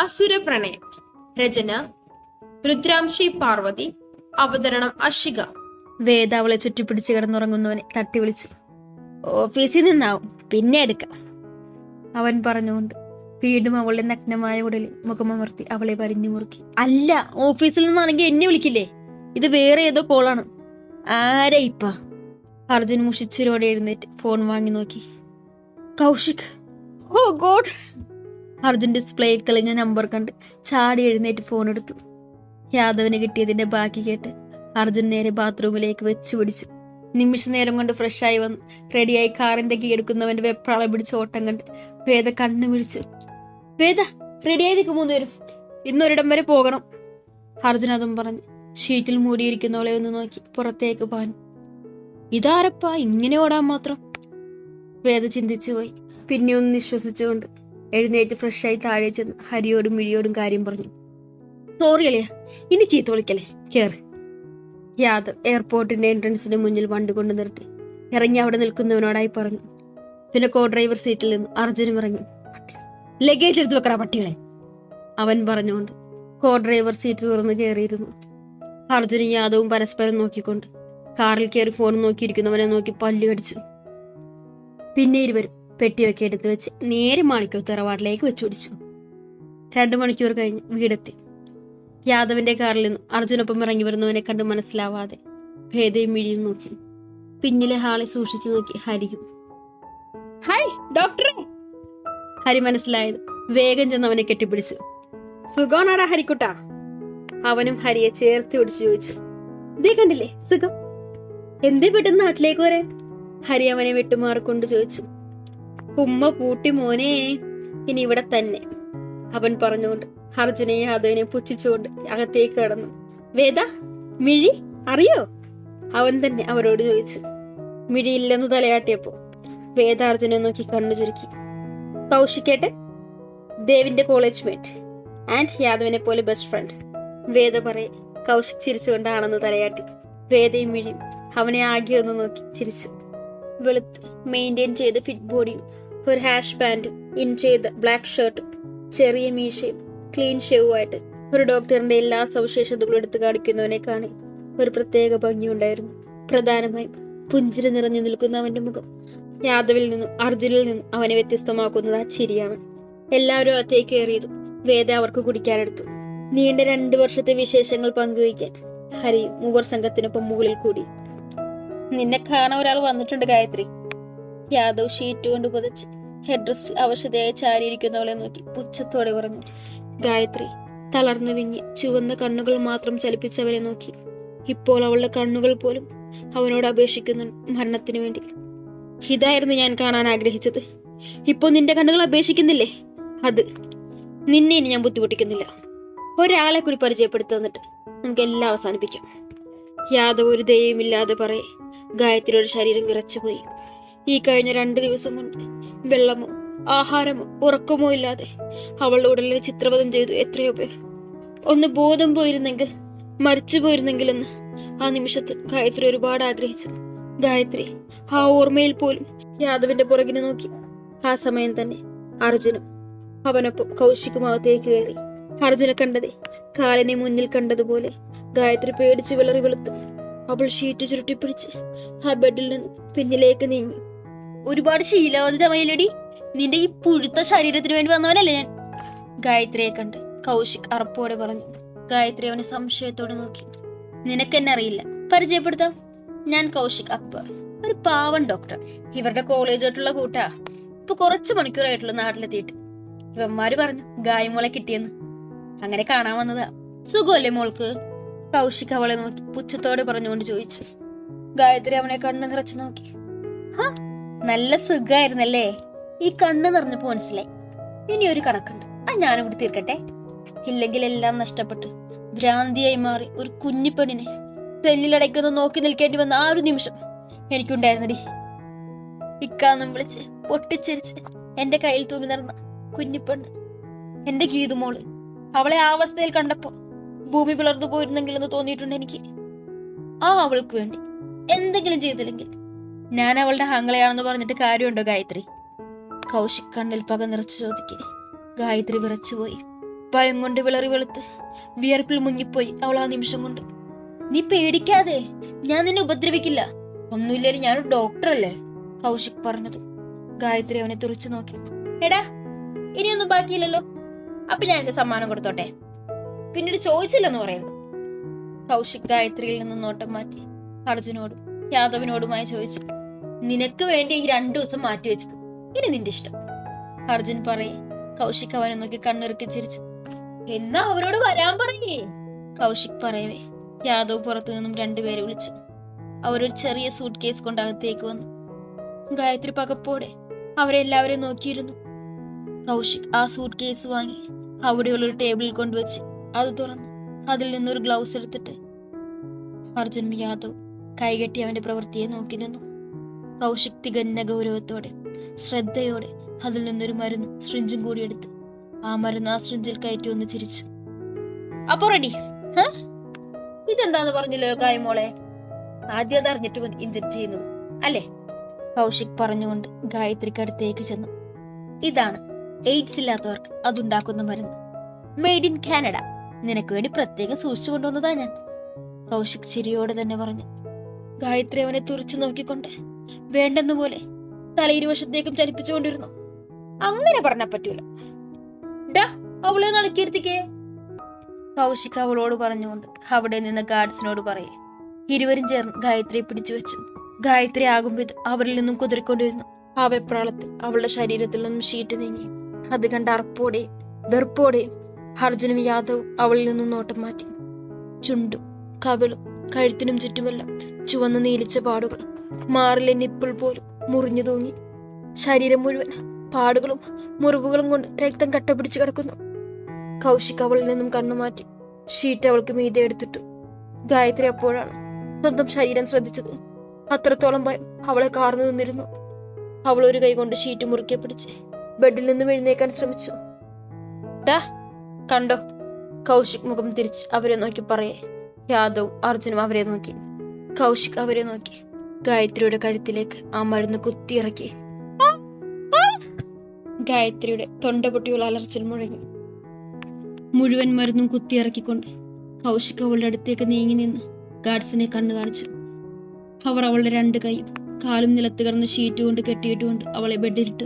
അസുര പ്രണയം രചന രുദ്രാംശി പാർവതി അവതരണം അഷിക വേദ അവളെ ചുറ്റിപ്പിടിച്ച് കിടന്നുറങ്ങുന്നവനെ തട്ടി വിളിച്ചു ഓഫീസിൽ നിന്നാവും പിന്നെ എടുക്കാം. അവൻ പറഞ്ഞുകൊണ്ട് വീണ്ടും അവളുടെ നഗ്നമായ ഉടലിൽ മുഖമമർത്തി അവളെ വരിഞ്ഞു മുറുക്കി. അല്ല ഓഫീസിൽ നിന്നാണെങ്കിൽ എന്നെ വിളിക്കില്ലേ? ഇത് വേറെ ഏതോ കോളാണ്. ആരാ ഇപ്പ? അർജുൻ മുഷിച്ചിരോടെ എഴുന്നേറ്റ് ഫോൺ വാങ്ങി നോക്കി. കൗശിക്. Oh God. അർജുൻ ഡിസ്പ്ലേയിൽ തെളിഞ്ഞ നമ്പർ കണ്ട് ചാടി എഴുന്നേറ്റ് ഫോൺ എടുത്തു. യാദവിന് കിട്ടിയതിന്റെ ബാക്കി കേട്ട് അർജുൻ നേരെ ബാത്റൂമിലേക്ക് വെച്ചു പിടിച്ചു. നിമിഷ നേരം കൊണ്ട് ഫ്രഷായി വന്ന് റെഡിയായി കാറിന്റെ കീ എടുക്കുന്നവന്റെ വെപ്രാളം പിടിച്ച് ഓട്ടം കണ്ട് വേദ കണ്ണു പിടിച്ചു വേദ റെഡിയായി നിൽക്കും മൂന്നുപേരും. ഇന്നൊരിടം വരെ പോകണം. അർജുൻ അതും പറഞ്ഞു. ഷീറ്റിൽ മൂടിയിരിക്കുന്നവളെ ഒന്ന് നോക്കി പുറത്തേക്ക് പാഞ്ഞു. ഇതാരപ്പാ ഇങ്ങനെ ഓടാൻ മാത്രം? വേദ ചിന്തിച്ചു പോയി പിന്നെ ഒന്ന് നിശ്വസിച്ചുകൊണ്ട് എഴുന്നേറ്റ് ഫ്രഷായി താഴെ ചെന്ന് ഹരിയോടും മിഴിയോടും കാര്യം പറഞ്ഞു. സോറി അളിയ ഇനി ചീത്ത വിളിക്കല്ലേ? കേറ്. യാദവ് എയർപോർട്ടിന്റെ എൻട്രൻസിന് മുന്നിൽ വണ്ടി കൊണ്ട് നിർത്തി. ഇറങ്ങി അവിടെ നിൽക്കുന്നവനോടായി പറഞ്ഞു. പിന്നെ കോ ഡ്രൈവർ സീറ്റിൽ നിന്ന് അർജുനും ഇറങ്ങി. ലഗേജ് എടുത്ത് വെക്കടാ പട്ടികളെ. അവൻ പറഞ്ഞുകൊണ്ട് കോ ഡ്രൈവർ സീറ്റ് തുറന്ന് കയറിയിരുന്നു. അർജുനും യാദവും പരസ്പരം നോക്കിക്കൊണ്ട് കാറിൽ കയറി ഫോൺ നോക്കിയിരിക്കുന്നവനെ നോക്കി പല്ലു കടിച്ചു. പിന്നെ ഇരുവരും പെട്ടിയൊക്കെ എടുത്ത് വെച്ച് നേരെ മാണിക്കോ തറവാട്ടിലേക്ക് വെച്ചു പിടിച്ചു. രണ്ടു മണിക്കൂർ കഴിഞ്ഞ് വീടെത്തി. യാദവിന്റെ കാറിൽ നിന്ന് അർജുനൊപ്പം ഇറങ്ങി വരുന്നവനെ കണ്ട് മനസ്സിലാവാതെ ഭേദയും മിഴിയും നോക്കി. പിന്നിലെ ഹാളെ സൂക്ഷിച്ചു നോക്കി ഹരിയും. ഹായ് ഡോക്ടർ ഹരി മനസ്സിലായത് വേഗം ചെന്ന് അവനെ കെട്ടിപ്പിടിച്ചു. സുഖമാണോടാ ഹരിക്കുട്ട? അവനും ഹരിയെ ചേർത്ത് പിടിച്ചു ചോദിച്ചു. ഇതേ കണ്ടില്ലേ സുഖം. എന്തേ പെട്ടെന്ന് നാട്ടിലേക്ക് വരാൻ ഹരി അവനെ വിട്ടുമാറിക്കൊണ്ട് ചോദിച്ചു. ഉമ്മ പൂട്ടി മോനെ ഇനി ഇവിടെ തന്നെ. അവൻ പറഞ്ഞുകൊണ്ട് അർജുനെ യാദവിനെ പുച്ഛിച്ചുകൊണ്ട് അകത്തേക്ക് കടന്നു. വേദ മിഴി അറിയോ? അവൻ തന്നെ അവരോട് ചോദിച്ചു. മിഴിയില്ലെന്ന് തലയാട്ടിയപ്പോ വേദ അർജുനെ നോക്കി കണ്ണു ചുരുക്കി. കൗശിക്കേട്ടെ ദേവിന്റെ കോളേജ് മേറ്റ് ആൻഡ് യാദവിനെ പോലെ ബെസ്റ്റ് ഫ്രണ്ട് വേദ പറയെ. കൗശിക് ചിരിച്ചുകൊണ്ടാണെന്ന് തലയാട്ടി. വേദയും മിഴിയും അവനെ ആകെ ഒന്ന് നോക്കി ചിരിച്ചു. വെളുത്ത് മെയിന്റെയിൻ ചെയ്ത ഫിറ്റ് ബോഡിയും ഒരു ഹാഷ് പാന്റും ഇൻ ചെയ്ത ബ്ലാക്ക് ഷർട്ട് ചെറിയ മീശയും ക്ലീൻ ഷെവുമായിട്ട് ഒരു ഡോക്ടറിന്റെ എല്ലാ സവിശേഷതകളും എടുത്തു കാണിക്കുന്നവനെ കാണി. ഒരു പ്രത്യേക ഭംഗിയുണ്ടായിരുന്നു. പ്രധാനമായും പുഞ്ചിരി നിറഞ്ഞു നിൽക്കുന്ന അവന്റെ മുഖം. യാദവിൽ നിന്നും അർജുനിൽ നിന്നും അവനെ വ്യത്യസ്തമാക്കുന്നത് ആ ചിരിയാണ്. എല്ലാവരും അകത്തേക്ക് കയറിയതും വേദ അവർക്ക് കുടിക്കാനെടുത്തു. നീണ്ട രണ്ടു വർഷത്തെ വിശേഷങ്ങൾ പങ്കുവയ്ക്കാൻ ഹരി മൂവർ സംഘത്തിനൊപ്പം മുകളിൽ കൂടി. നിന്നെ കാണാൻ ഒരാൾ വന്നിട്ടുണ്ട് ഗായത്രി. യാദവ് ഷീറ്റ് കൊണ്ട് പുതച്ച് ഹെഡ് റെസ്റ്റ് അവശതയായി ചാരിയിരിക്കുന്നവളെ നോക്കി. പുച്ഛത്തോടെ പറഞ്ഞു ഗായത്രി തളർന്നു വിങ്ങി. ചുവന്ന കണ്ണുകൾ മാത്രം ചലിപ്പിച്ചവരെ നോക്കി. ഇപ്പോൾ അവളുടെ കണ്ണുകൾ പോലും അവനോട് അപേക്ഷിക്കുന്നു മരണത്തിന് വേണ്ടി. ഇതായിരുന്നു ഞാൻ കാണാൻ ആഗ്രഹിച്ചത്. ഇപ്പോൾ നിന്റെ കണ്ണുകൾ അപേക്ഷിക്കുന്നില്ലേ? അത് നിന്നെ ഇനി ഞാൻ ബുദ്ധിമുട്ടിക്കുന്നില്ല. ഒരാളെ കൂടി പരിചയപ്പെടുത്തി തന്നിട്ട് നമുക്ക് എല്ലാം അവസാനിപ്പിക്കാം. യാതൊരു ദയവുമില്ലാതെ പറയേ. ഗായത്രിയുടെ ശരീരം വിറച്ചുപോയി. ഈ കഴിഞ്ഞ രണ്ട് ദിവസം കൊണ്ട് വെള്ളമോ ആഹാരമോ ഉറക്കമോ ഇല്ലാതെ അവളുടെ ഉടലിൽ ചിത്രവധം ചെയ്തു എത്രയോ പേർ. ഒന്ന് ബോധം പോയിരുന്നെങ്കിൽ മരിച്ചു പോയിരുന്നെങ്കിലെന്ന് ആ നിമിഷത്തിൽ ഗായത്രി ഒരുപാട് ആഗ്രഹിച്ചു. ഗായത്രി ആ ഓർമ്മയിൽ പോലും യാദവിന്റെ പുറകിന് നോക്കി. ആ സമയം തന്നെ അർജുനും അവനൊപ്പം കൗശിക്കും അകത്തേക്ക് കയറി. അർജുനെ കണ്ടതേ കാലിനെ മുന്നിൽ കണ്ടതുപോലെ ഗായത്രി പേടിച്ച് വിളറി വെളുത്തു. അവൾ ഷീറ്റ് ചുരുട്ടിപ്പിടിച്ച് ആ ബെഡിൽ നിന്ന് പിന്നിലേക്ക് നീങ്ങി. ഒരുപാട് ശീലവതിതമയിലടി നിന്റെ ഈ പുഴുത്ത ശരീരത്തിന് വേണ്ടി വന്നവനല്ലേ ഞാൻ? ഗായത്രിയെ കണ്ട് കൗശിക് അറപ്പോടെ പറഞ്ഞു. ഗായത്രി അവനെ സംശയത്തോടെ നോക്കി. നിനക്കെന്നെ അറിയില്ല. പരിചയപ്പെടുത്താം. ഞാൻ കൗശിക് അക്ബർ ഒരു പാവൻ ഡോക്ടർ ഇവരുടെ കോളേജായിട്ടുള്ള കൂട്ടാ. ഇപ്പൊ കുറച്ച് മണിക്കൂറായിട്ടുള്ള നാട്ടിലെത്തിയിട്ട്. ഇവന്മാര് പറഞ്ഞു ഗായമോളെ കിട്ടിയെന്ന്. അങ്ങനെ കാണാൻ വന്നതാ. സുഖമല്ലേ മോൾക്ക്? കൗശിക് അവളെ നോക്കി പുച്ഛത്തോടെ പറഞ്ഞുകൊണ്ട് ചോദിച്ചു. ഗായത്രി അവനെ കണ്ണു നിറച്ചു നോക്കി. "ഹാ, നല്ല സുഖമായിരുന്നല്ലേ ഈ കണ്ണ് നിറഞ്ഞപ്പോ മനസ്സിലായി. ഇനി ഒരു കണക്കുണ്ട്. ആ ഞാനും കൂടി തീർക്കട്ടെ. ഇല്ലെങ്കിൽ എല്ലാം നഷ്ടപ്പെട്ട്. ഭ്രാന്തിയായി മാറി ഒരു കുഞ്ഞിപ്പെണ്ണിനെ സെല്ലിലടയ്ക്കുന്ന നോക്കി നിൽക്കേണ്ടി വന്ന ആ ഒരു നിമിഷം എനിക്കുണ്ടായിരുന്നടി. ഇക്കാന്നും വിളിച്ച് പൊട്ടിച്ചിരിച്ച് എന്റെ കയ്യിൽ തൂങ്ങി നടന്ന കുഞ്ഞിപ്പെണ്ണ് എന്റെ ഗീതുമോൾ അവളെ ആ അവസ്ഥയിൽ കണ്ടപ്പോ ഭൂമി പിളർന്നു പോയിരുന്നെങ്കിലെന്ന് തോന്നിയിട്ടുണ്ട് എനിക്ക്. ആ അവൾക്ക് വേണ്ടി എന്തെങ്കിലും ചെയ്തില്ലെങ്കിൽ ഞാൻ അവളുടെ ഹങ്ങളയാണെന്ന് പറഞ്ഞിട്ട് കാര്യമുണ്ടോ ഗായത്രി? കൗശിക് കണ്ണിൽ പക നിറച്ചു ചോദിക്കെ. ഗായത്രി വിറച്ചുപോയി ഭയം കൊണ്ട് വിളറി വെളുത്ത് വിയർപ്പിൽ മുങ്ങിപ്പോയി അവൾ ആ നിമിഷം കൊണ്ട്. നീ പേടിക്കാതെ ഞാൻ നിന്നെ ഉപദ്രവിക്കില്ല. ഒന്നുമില്ലേ ഞാനൊരു ഡോക്ടറല്ലേ? കൗശിക് പറഞ്ഞത്. ഗായത്രി അവനെ തുറച്ചു നോക്കി. എടാ ഇനിയൊന്നും ബാക്കിയില്ലല്ലോ. അപ്പൊ ഞാൻ എന്റെ സമ്മാനം കൊടുത്തോട്ടെ? പിന്നീട് ചോദിച്ചില്ലെന്ന് പറയുന്നു. കൗശിക് ഗായത്രിയിൽ നിന്ന് നോട്ടം മാറ്റി അർജുനോടും യാദവിനോടുമായി ചോദിച്ചു. നിനക്ക് വേണ്ടി ഈ രണ്ടു ദിവസം മാറ്റി വെച്ചത്. ഇനി നിന്റെ ഇഷ്ടം. അർജുൻ പറയേ കൗശിക് അവനെ നോക്കി കണ്ണിറുക്കി ചിരിച്ചു. എന്നാ അവരോട് വരാൻ പറയേ. കൗശിക് പറയവേ യാദവ് പുറത്തു നിന്നും രണ്ടുപേരെ വിളിച്ചു. അവരൊരു ചെറിയ സൂട്ട് കേസ് കൊണ്ട് അകത്തേക്ക് വന്നു. ഗായത്രി പകപ്പോടെ അവരെല്ലാവരെയും നോക്കിയിരുന്നു. കൗശിക് ആ സൂട്ട് കേസ് വാങ്ങി അവിടെയുള്ള ഒരു ടേബിളിൽ കൊണ്ടുവച്ച് അത് തുറന്നു. അതിൽ നിന്നൊരു ഗ്ലൗസ് എടുത്തിട്ട് അർജുൻ യാദവ് കൈകെട്ടി അവന്റെ പ്രവൃത്തിയെ നോക്കി നിന്നു. കൗശിക് തികഞ്ഞ ഗൗരവത്തോടെ ശ്രദ്ധയോടെ അതിൽ നിന്നൊരു മരുന്നും ശ്രിഞ്ചും കൂടി എടുത്ത് ആ മരുന്ന് ആ ശ്രിഞ്ചിൽ കയറ്റി ഒന്ന് ചിരിച്ചു. അപ്പൊ റെഡി ഇതെന്താന്ന് പറഞ്ഞില്ലോ ഗായമോളെ ആദ്യം അതറിഞ്ഞിട്ട് ഇഞ്ചക്ട് ചെയ്യുന്നത് അല്ലേ? കൗശിക് പറഞ്ഞുകൊണ്ട് ഗായത്രിക്ക് അടുത്തേക്ക് ചെന്നു. ഇതാണ് എയ്ഡ്സ് ഇല്ലാത്തവർക്ക് അതുണ്ടാക്കുന്ന മരുന്ന്. മെയ്ഡ് ഇൻ കാനഡ നിനക്ക് വേണ്ടി പ്രത്യേകം സൂക്ഷിച്ചു കൊണ്ടുവന്നതാ ഞാൻ. കൗശിക് ചിരിയോടെ തന്നെ പറഞ്ഞു. ഗായത്രി അവനെ തുറച്ചു നോക്കിക്കൊണ്ട് വേണ്ടെന്ന പോലെ തലയിരുവശത്തേക്കും ചലിപ്പിച്ചുകൊണ്ടിരുന്നു. അങ്ങനെ പറഞ്ഞ പറ്റൂല. അവളെ നടക്കിയിരുത്തിക്കേ കൗശിക് അവളോട് പറഞ്ഞുകൊണ്ട് അവിടെ നിന്ന് ഗാർഡ്സിനോട് പറയേ. ഇരുവരും ചേർന്ന് ഗായത്രിയെ പിടിച്ചു വെച്ചു. ഗായത്രി ആകുമ്പോൾ അവരിൽ നിന്നും കുതിരിക്കൊണ്ടിരുന്നു ആ വെപ്രാളത്തിൽ അവളുടെ ശരീരത്തിൽ നിന്നും ഷീറ്റ് നീങ്ങി. അത് കണ്ട അറപ്പോടെയും വെറുപ്പോടെയും അർജുനും യാദവും അവളിൽ നിന്നും നോട്ടം മാറ്റി. ചുണ്ടും കവിളും കഴുത്തിനും ചുറ്റുമെല്ലാം ചുവന്ന് നീലിച്ച പാടുകൾ മാറിലെ നിപ്പിൾ പോലും മുറിഞ്ഞു തൂങ്ങി. ശരീരം മുഴുവൻ പാടുകളും മുറിവുകളും കൊണ്ട് രക്തം കട്ടപിടിച്ച് കിടക്കുന്നു. കൗശിക് അവളിൽ നിന്നും കണ്ണുമാറ്റി ഷീറ്റ് അവൾക്ക് മീതെ എടുത്തിട്ടു. ഗായത്രി അപ്പോഴാണ് സ്വന്തം ശരീരം ശ്രദ്ധിച്ചത്. അത്രത്തോളം ഭയം അവളെ കാർന്നു നിന്നിരുന്നു. അവൾ ഒരു കൈ കൊണ്ട് ഷീറ്റ് മുറുക്കി പിടിച്ച് ബെഡിൽ നിന്നും എഴുന്നേക്കാൻ ശ്രമിച്ചു. ഡാ കണ്ടോ? കൗശിക് മുഖം തിരിച്ച് അവരെ നോക്കി പറയേ. യാദവും അർജുനും അവരെ നോക്കി. കൗശിക് അവരെ നോക്കി. ഗായത്രിയുടെ കഴുത്തിലേക്ക് ആ മരുന്ന് കുത്തിയിറക്കി. ഗായത്രിയുടെ തൊണ്ട പൊട്ടിയുള്ള അലർച്ചൽ മുഴങ്ങി. മുഴുവൻ മരുന്നും കുത്തിയിറക്കിക്കൊണ്ട് കൗശിക് അവളുടെ അടുത്തേക്ക് നീങ്ങി നിന്ന് ഗാർഡ്സിനെ കണ്ണു കാണിച്ചു. അവർ അവളുടെ രണ്ട് കൈയും കാലും നിലത്ത് കിടന്ന് ഷീറ്റ് കൊണ്ട് കെട്ടിയിട്ടുകൊണ്ട് അവളെ ബെഡിലിട്ടു.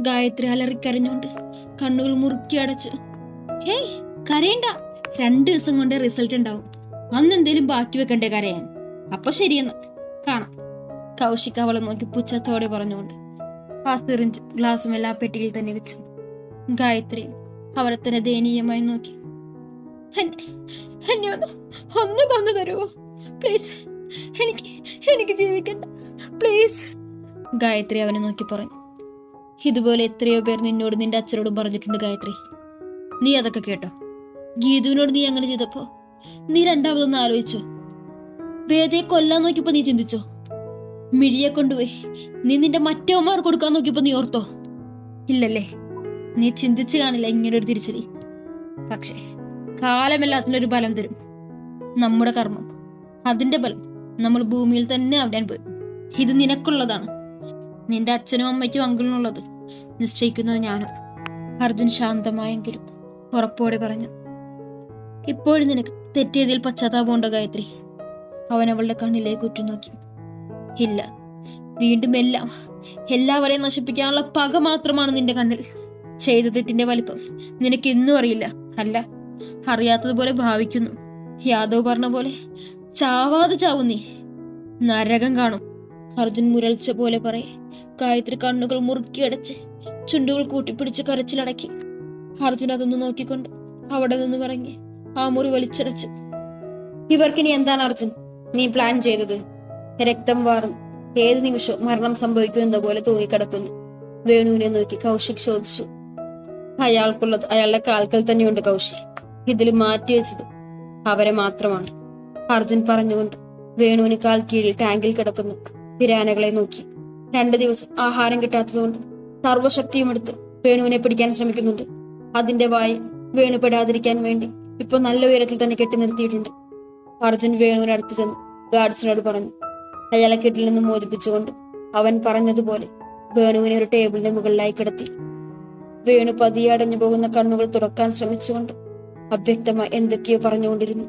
ഗായത്രി അലറിക്കരഞ്ഞുകൊണ്ട് കണ്ണുകൾ മുറുക്കി അടച്ചു. ഹേയ് കരയണ്ട. രണ്ടു ദിവസം കൊണ്ട് റിസൾട്ട് ഉണ്ടാവും. അന്ന് എന്തേലും ബാക്കി വെക്കണ്ടേ കരയാൻ? അപ്പൊ ശരിയെന്ന്. കാണാം. കൗശിക് അവളെ നോക്കി പുച്ഛത്തോടെ പറഞ്ഞുകൊണ്ട് ആ സിറിഞ്ച് ഗ്ലാസും എല്ലാ പെട്ടിയിൽ തന്നെ വെച്ചു. ഗായത്രി അവരെ തന്നെ ദയനീയമായി നോക്കി. "എന്നെ- എന്നെ ഒന്ന് ഒന്ന് കൊന്നു തരുമോ പ്ലീസ് എനിക്ക് എനിക്ക് ജീവിക്കണ്ട. പ്ലീസ് ഗായത്രി അവനെ നോക്കി പറഞ്ഞു. ഇതുപോലെ എത്രയോ പേർ നിന്നോട് നിന്റെ അച്ഛനോടും പറഞ്ഞിട്ടുണ്ട് ഗായത്രി. നീ അതൊക്കെ കേട്ടോ. ഗീതുവിനോട് നീ അങ്ങനെ ചെയ്തപ്പോ നീ രണ്ടാമതൊന്ന് ആലോചിച്ചോ. വേദയെ കൊല്ലാൻ നോക്കിയപ്പോ നീ ചിന്തിച്ചോ? മിഴിയെ കൊണ്ടുപോയി. നീ നിന്റെ മറ്റവന്മാർ കൊടുക്കാൻ നോക്കിയപ്പോ നീ ഓർത്തോ? ഇല്ലല്ലേ. നീ ചിന്തിച്ചു കാണില്ല ഇങ്ങനെ ഒരു തിരിച്ചടി. പക്ഷേ കാലമെല്ലാത്തിനൊരു ബലം തരും. നമ്മുടെ കർമ്മം. അതിന്റെ ബലം നമ്മൾ ഭൂമിയിൽ തന്നെ അവിടെ പോയി. ഇത് നിനക്കുള്ളതാണ്. നിന്റെ അച്ഛനും അമ്മയ്ക്കും അങ്കിളിനുള്ളത്. നിശ്ചയിക്കുന്നത് ഞാനും. അർജുൻ ശാന്തമായെങ്കിലും ഉറപ്പോടെ പറഞ്ഞു. ഇപ്പോഴും നിനക്ക് തെറ്റിയതിൽ പശ്ചാത്താപമുണ്ടോ ഗായത്രി? അവൻ അവളുടെ കണ്ണിലേക്ക് ഉറ്റുനോക്കി. ഇല്ല. വീണ്ടും എല്ലാം എല്ലാവരെയും നശിപ്പിക്കാനുള്ള പക മാത്രമാണ് നിന്റെ കണ്ണിൽ. ചെയ്ത തെറ്റിന്റെ വലിപ്പം നിനക്ക് ഇന്നും അറിയില്ല അല്ല? അറിയാത്തതുപോലെ ഭാവിക്കുന്നു. യാദവ് പറഞ്ഞ പോലെ ചാവാതെ ചാവും നീ. നരകം കാണും. അർജുൻ മുരൾച്ച പോലെ പറയെ. ഗായത്രി കണ്ണുകൾ മുറുക്കിയടച്ച് ചുണ്ടുകൾ കൂട്ടിപ്പിടിച്ച് കരച്ചിലടക്കി അർജുൻ അതൊന്ന് നോക്കിക്കൊണ്ട് അവിടെ നിന്ന് പറഞ്ഞ് ആ മുറി വലിച്ചടച്ചു. ഇവർക്കിനി എന്താണ് അർജുൻ? നീ പ്ലാൻ ചെയ്തത്? രക്തം വാറും. ഏത് നിമിഷവും മരണം സംഭവിക്കുമെന്ന പോലെ തൂങ്ങിക്കിടക്കുന്നു. വേണുവിനെ നോക്കി കൗശിക് ചോദിച്ചു. അയാൾക്കുള്ളത് അയാളുടെ കാൽക്കൽ തന്നെയുണ്ട് കൗശിക്. ഇതിൽ മാറ്റിവെച്ചത് അവരെ മാത്രമാണ്. അർജുൻ പറഞ്ഞുകൊണ്ട് വേണുവിന് കാൽ കീഴിൽ ടാങ്കിൽ കിടക്കുന്നു. പിരാനകളെ നോക്കി. രണ്ടു ദിവസം ആഹാരം കിട്ടാത്തതുകൊണ്ട് സർവശക്തിയും എടുത്ത് വേണുവിനെ പിടിക്കാൻ ശ്രമിക്കുന്നുണ്ട്. അതിന്റെ വായി വേണു പെടാതിരിക്കാൻ വേണ്ടി ഇപ്പൊ നല്ല ഉയരത്തിൽ തന്നെ കെട്ടി നിർത്തിയിട്ടുണ്ട്. അർജുൻ വേണുവിനടുത്ത് ചെന്ന് ഗാർഡ്സിനോട് പറഞ്ഞു. അയാളെ കെട്ടിൽ നിന്ന് മോചിപ്പിച്ചുകൊണ്ട് അവൻ പറഞ്ഞതുപോലെ വേണുവിനെ ഒരു ടേബിളിന് മുകളിലായി കിടത്തി. വേണു പതിയെ അടഞ്ഞു പോകുന്ന കണ്ണുകൾ തുറക്കാൻ ശ്രമിച്ചുകൊണ്ട് അവ്യക്തമായി എന്തൊക്കെയോ പറഞ്ഞുകൊണ്ടിരുന്നു.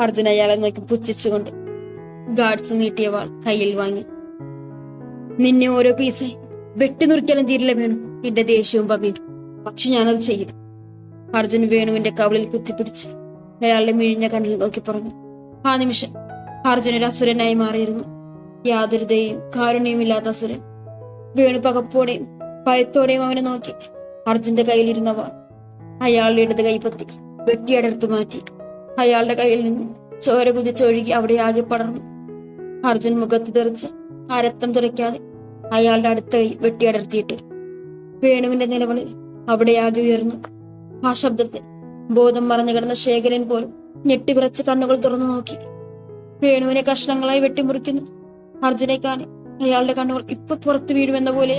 അർജുൻ അയാളെ നോക്കി പുച്ഛിച്ചുകൊണ്ട് ഗാർഡ്സ് നീട്ടിയ വാൾ കയ്യിൽ വാങ്ങി. നിന്നെ ഓരോ പീസായി വെട്ടി നുറിക്കാനും തീരില്ല വേണു. എന്റെ ദേഷ്യവും പകയും. പക്ഷെ ഞാനത് ചെയ്യും. അർജുൻ വേണുവിന്റെ കവളിൽ കുത്തിപ്പിടിച്ച് അയാളുടെ മിഴിഞ്ഞ കണ്ണിൽ നോക്കി പറഞ്ഞു. ആ നിമിഷം. അർജുൻ ഒരു അസുരനായി മാറിയിരുന്നു. യാതൊരുതയും കാരുണ്യവും കാരുണ്യവുമില്ലാത്ത അസുരൻ. വേണു പകപ്പോടെയും ഭയത്തോടെയും അവനെ നോക്കി. അർജുന്റെ കയ്യിലിരുന്നവ അയാളുടെ ഇടത് കൈപ്പത്തി വെട്ടിയടർത്തു മാറ്റി. അയാളുടെ കയ്യിൽ നിന്ന് ചോര കുതിച്ചൊഴുകി അവിടെ ആകെ പടർന്നു. അർജുൻ മുഖത്ത് തെറിച്ച് അരത്തം തുറയ്ക്കാതെ അയാളുടെ അടുത്ത കൈ വെട്ടിയടർത്തിയിട്ട് വേണുവിന്റെ നിലവിളി ആകെ ഉയർന്നു. ആ ശബ്ദത്തിൽ ബോധം മറഞ്ഞു കിടന്ന ശേഖരൻ പോലും ഞെട്ടിപിറച്ച് കണ്ണുകൾ തുറന്നു നോക്കി. വേണുവിനെ കഷ്ണങ്ങളായി വെട്ടിമുറിക്കുന്നു. അർജുനെ കാണി അയാളുടെ കണ്ണുകൾ ഇപ്പൊ പുറത്തു വീഴുമെന്ന പോലെ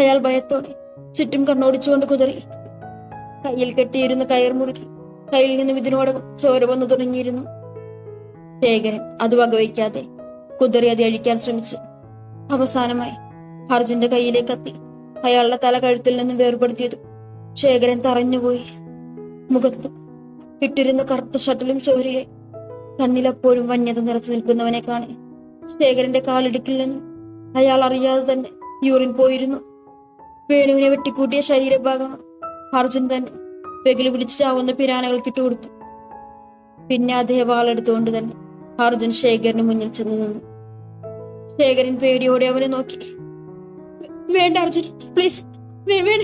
അയാൾ ഭയത്തോടെ ചുറ്റും കണ്ണോടിച്ചുകൊണ്ട് കുതിറി. കയ്യിൽ കെട്ടിയിരുന്ന കയർ മുറുക്കി കയ്യിൽ നിന്നും ഇതിനോടകം ചോര വന്നു തുടങ്ങിയിരുന്നു. ശേഖരൻ അത് വകവയ്ക്കാതെ കുതറി അത് അഴിക്കാൻ ശ്രമിച്ചു. അവസാനമായി അർജുന്റെ കയ്യിലേക്ക് കത്തി അയാളുടെ തല കഴുത്തിൽ നിന്നും വേർപെടുത്തിയതും ശേഖരൻ തറഞ്ഞുപോയി. മുഖത്തും ഇട്ടിരുന്ന കറുത്ത ഷട്ടിലും ചോരയായി. കണ്ണിലപ്പോഴും വന്യത നിറച്ചു നിൽക്കുന്നവനെ കാണി. ശേഖരന്റെ കാലിടുക്കിൽ അയാൾ അറിയാതെ തന്നെ യൂറിൻ പോയിരുന്നു. വേണുവിനെ വെട്ടിക്കൂട്ടിയ ശരീരഭാഗം അർജുൻ തന്നെ വെകിലു പിടിച്ച് ചാവുന്ന പിരാനകൾക്ക് ഇട്ട് കൊടുത്തു. പിന്നെ അദ്ദേഹം വാളെടുത്തുകൊണ്ട് തന്നെ അർജുൻ ശേഖരന് മുന്നിൽ ചെന്ന് നിന്നു. ശേഖരൻ പേടിയോടെ അവനെ നോക്കി. വേണ്ട അർജുൻ പ്ലീസ് വേണ്ട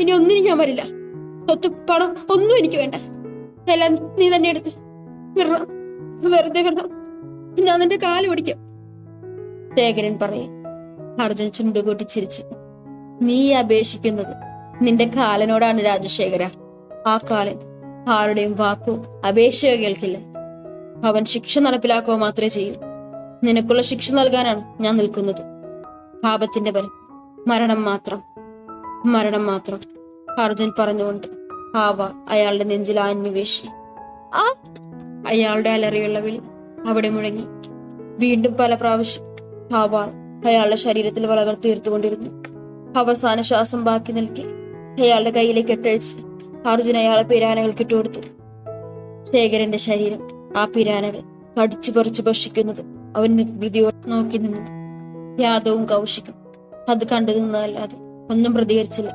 ഇനി ഒന്നിനും ഞാൻ വരില്ല. സ്വത്ത് പണം ഒന്നും എനിക്ക് വേണ്ട. എല്ലാം നീ തന്നെ എടുത്ത് വിടണം. വെറുതെ വിടാം ഞാൻ നിന്റെ കാൽ പിടിക്കും ശേഖരൻ പറയും അർജുൻ ചുണ്ടുകൂട്ടി ചിരിച്ചു. നീ അപേക്ഷിക്കുന്നത് നിന്റെ കാലനോടാണ് രാജശേഖര. ആ കാലൻ ആരുടെയും വാക്കോ അപേക്ഷയോ കേൾക്കില്ല. അവൻ ശിക്ഷ നടപ്പിലാക്കുക മാത്രമേ ചെയ്യൂ. നിനക്കുള്ള ശിക്ഷ നൽകാനാണ് ഞാൻ നിൽക്കുന്നത്. പാപത്തിന്റെ ബലം മരണം മാത്രം മരണം മാത്രം. അർജുൻ പറഞ്ഞുകൊണ്ട് ആവ അയാളുടെ നെഞ്ചിൽ ആഞ്ഞു ആ അയാളുടെ അലറിയുള്ള വിളി അവിടെ മുഴങ്ങി. വീണ്ടും പല പ്രാവശ്യം ഹവാൾ അയാളുടെ ശരീരത്തിൽ വളകൾ തീർത്തുകൊണ്ടിരുന്നു. അവസാന ശ്വാസം ബാക്കി നിൽക്കി അയാളുടെ കയ്യിലേക്ക് എട്ടഴിച്ച് അർജുൻ അയാളെ പിരാനകൾക്ക് ഇട്ടുകൊടുത്തു ശേഖരന്റെ ശരീരം ആ പിരാനകൾ കടിച്ചു പറിച്ചു ഭക്ഷിക്കുന്നത് അവൻ നിർവൃതിയോടെ നോക്കി നിന്നു. യാദവും കൗശിക്കും. അത് കണ്ടു നിന്നതല്ലാതെ ഒന്നും പ്രതികരിച്ചില്ല.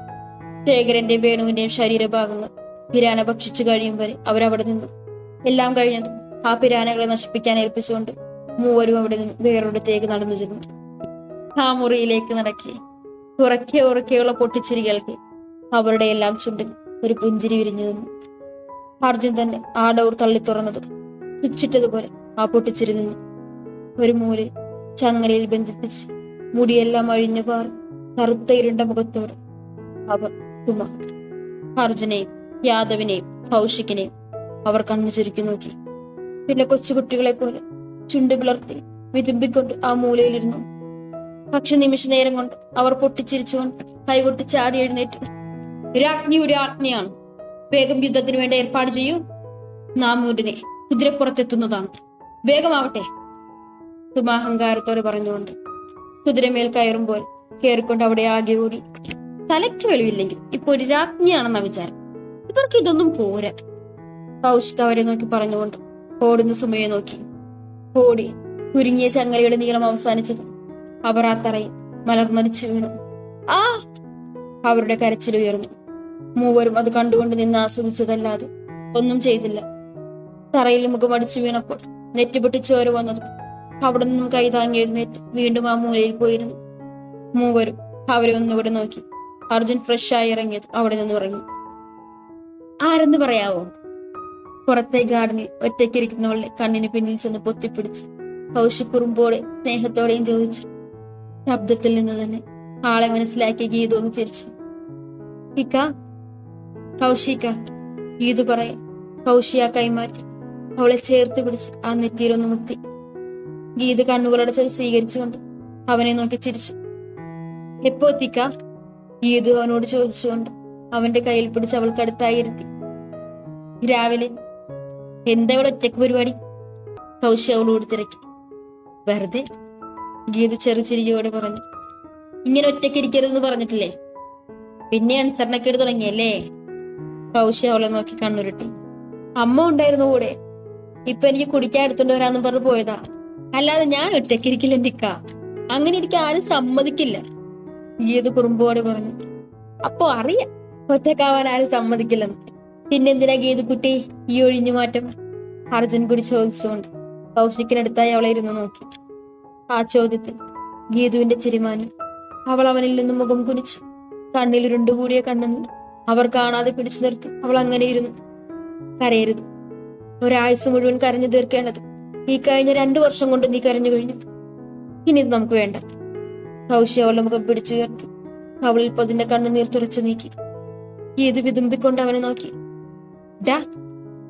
ശേഖരന്റെയും വേണുവിന്റെയും ശരീരഭാഗങ്ങൾ പിരാന ഭക്ഷിച്ചു കഴിയും വരെ അവരവിടെ നിന്നു. എല്ലാം കഴിഞ്ഞതും ആ പിരാനകളെ നശിപ്പിക്കാൻ ഏൽപ്പിച്ചുകൊണ്ട് മൂവരും അവിടെ നിന്ന് വേറൊരിടത്തേക്ക് നടന്നു ചെന്നു. ആ മുറിയിലേക്ക് നടക്കി. ഉറക്കെ ഉറക്കെയുള്ള പൊട്ടിച്ചിരി കേൾക്കി. അവരുടെ എല്ലാം ചുണ്ടിൽ ഒരു പുഞ്ചിരി വിരിഞ്ഞു നിന്നു. അർജുൻ തന്നെ ആ ഡോർ തള്ളി തുറന്നതും സ്വിച്ചിട്ടതുപോലെ ആ പൊട്ടിച്ചിരി നിന്നു. ഒരു മൂലയിൽ ചങ്ങലയിൽ ബന്ധിപ്പിച്ച് മുടിയെല്ലാം അഴിഞ്ഞു പാറി കറുത്ത ഇരുണ്ട മുഖത്തോടെ അവർ കുമാർ അർജുനെയും യാദവിനെയും കൗശിക്കിനെയും അവർ കണ്ണു ചുരുക്കി നോക്കി. പിന്നെ കൊച്ചുകുട്ടികളെ പോലെ ചുണ്ട് പിളർത്തി വിതുമ്പിക്കൊണ്ട് ആ മൂലയിലിരുന്നു. പക്ഷെ നിമിഷ നേരം കൊണ്ട് അവർ പൊട്ടിച്ചിരിച്ചുകൊണ്ട് കൈകൊട്ടി ചാടി എഴുന്നേറ്റ്. രാജ്ഞിയുടെ ആജ്ഞയാണ്. വേഗം യുദ്ധത്തിന് വേണ്ട ഏർപ്പാട് ചെയ്യൂ. നാം ഉടനെ കുതിരപ്പുറത്തെത്തുന്നതാണ്. വേഗമാവട്ടെ. സുമാഹങ്കാരത്തോടെ പറഞ്ഞുകൊണ്ട് കുതിരമേൽ കയറുമ്പോൾ കയറിക്കൊണ്ട് അവിടെ ആകെ ഓടി. തലയ്ക്ക് വെളിവില്ലെങ്കിൽ ഇപ്പൊ ഒരു രാജ്ഞിയാണെന്ന വിചാരം. ഇവർക്ക് ഇതൊന്നും പോരാ. കൗശിക് അവരെ നോക്കി പറഞ്ഞുകൊണ്ട് ഓടുന്ന സുമയെ നോക്കി. ഓടി കുരുങ്ങിയ ചങ്ങലയുടെ നീളം അവസാനിച്ചത് അവർ ആ തറയിൽ മലർന്നടിച്ചു വീണു. ആ! അവരുടെ കരച്ചിൽ ഉയർന്നു. മൂവരും അത് കണ്ടുകൊണ്ട് നിന്ന് ആസ്വദിച്ചതല്ലാതെ ഒന്നും ചെയ്തില്ല. തറയിൽ മുഖമടിച്ചു വീണപ്പോൾ നെറ്റുപൊട്ടി ചോര വന്നതും അവിടെ നിന്നും കൈ താങ്ങി എഴുന്നേറ്റ് വീണ്ടും ആ മൂലയിൽ പോയിരുന്നു. മൂവരും അവരെ ഒന്നുകൂടെ നോക്കി. അർജുൻ ഫ്രഷ് ആയി ഇറങ്ങിയത് അവിടെ നിന്ന് ഇറങ്ങി ആരെന്ന് പറയാവോ? പുറത്തെ ഗാർഡനിൽ ഒറ്റയ്ക്കിരിക്കുന്നവളെ കണ്ണിന് പിന്നിൽ ചെന്ന് പൊത്തിപ്പിടിച്ചു. കൗശിക്കുറുമ്പോടെ സ്നേഹത്തോടെയും ചോദിച്ചു. ശബ്ദത്തിൽ നിന്ന് തന്നെ ആളെ മനസ്സിലാക്കിയ ഗീതു ഒന്ന് ചിരിച്ചു. ഇക്ക കൗശിക്ക ഗീതു പറയാൻ കൗശിയ കൈമാറ്റി. അവളെ ചേർത്ത് പിടിച്ച് ആ നെറ്റിയിലൊന്ന് മുത്തി ഗീത് കണ്ണുകളടച്ചത് സ്വീകരിച്ചുകൊണ്ട് അവനെ നോക്കി ചിരിച്ചു. എപ്പോ എത്തിക്ക ഗീതു അവനോട് ചോദിച്ചുകൊണ്ട് അവന്റെ കയ്യിൽ പിടിച്ച് അവൾക്ക് അടുത്തായി ഇരുത്തി. രാവിലെ എന്താ ഇവിടെ ഒറ്റയ്ക്ക് പരിപാടി? കൗശി അവളോട് തിരക്കി. വെറുതെ ഗീത ചെറു ചിരിയോടെ പറഞ്ഞു. ഇങ്ങനെ ഒറ്റയ്ക്ക് ഇരിക്കരുതെന്ന് പറഞ്ഞിട്ടില്ലേ? പിന്നെ അനുസരണക്കേട് തുടങ്ങിയല്ലേ? കൗശ അവളെ നോക്കി കണ്ണുരുട്ടി. അമ്മ ഉണ്ടായിരുന്നു കൂടെ. ഇപ്പൊ എനിക്ക് കുടിക്കാൻ എടുത്തോണ്ട് വരാന്നും പറഞ്ഞു പോയതാ. അല്ലാതെ ഞാൻ ഒറ്റയ്ക്കിരിക്കില്ല നിക്ക. അങ്ങനെ എനിക്ക് ആരും സമ്മതിക്കില്ല. ഗീത കുറുമ്പോടെ പറഞ്ഞു. അപ്പോ അറിയാം. ഒറ്റക്കാവാൻ ആരും സമ്മതിക്കില്ലെന്ന്. പിന്നെന്തിനാ ഗീതു കുട്ടി ഈ ഒഴിഞ്ഞു മാറ്റം? അർജുൻ കൂടി ചോദിച്ചുകൊണ്ട് കൗശിക്കിനടുത്തായി അവളെ ഇരുന്ന് നോക്കി. ആ ചോദ്യത്തിൽ ഗീതുവിന്റെ ചിരിമാനി അവൾ അവനിൽ നിന്നും മുഖം കുനിച്ചു. കണ്ണിൽ ഉരുണ്ടുകൂടിയ കണ്ണുനീർ അവർ കാണാതെ പിടിച്ചു നിർത്തി അവൾ അങ്ങനെ ഇരുന്നു. കരയരുത്. ഒരാഴ്ച മുഴുവൻ കരഞ്ഞു തീർക്കേണ്ടത് ഈ കഴിഞ്ഞ രണ്ടു വർഷം കൊണ്ട് നീ കരഞ്ഞു കഴിഞ്ഞു. ഇനി ഇത് നമുക്ക് വേണ്ട. കൗശി അവളുടെ മുഖം പിടിച്ചുയർത്തി അവളിൽ പൊതിന്റെ കണ്ണുനീർ തുറച്ചു നീക്കി. ഗീതു വിതുമ്പിക്കൊണ്ട് അവനെ നോക്കി. ഡാ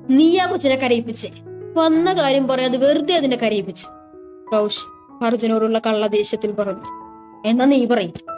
നീയാ കൊച്ചിനെ കരയിപ്പിച്ചേ? വന്ന കാര്യം പറയാതെ വെറുതെ അതിനെ കരയിപ്പിച്ച്. കൗശ് അർജുനോടുള്ള കള്ള ദേഷ്യത്തിൽ പറഞ്ഞു. എന്നാ നീ പറയും.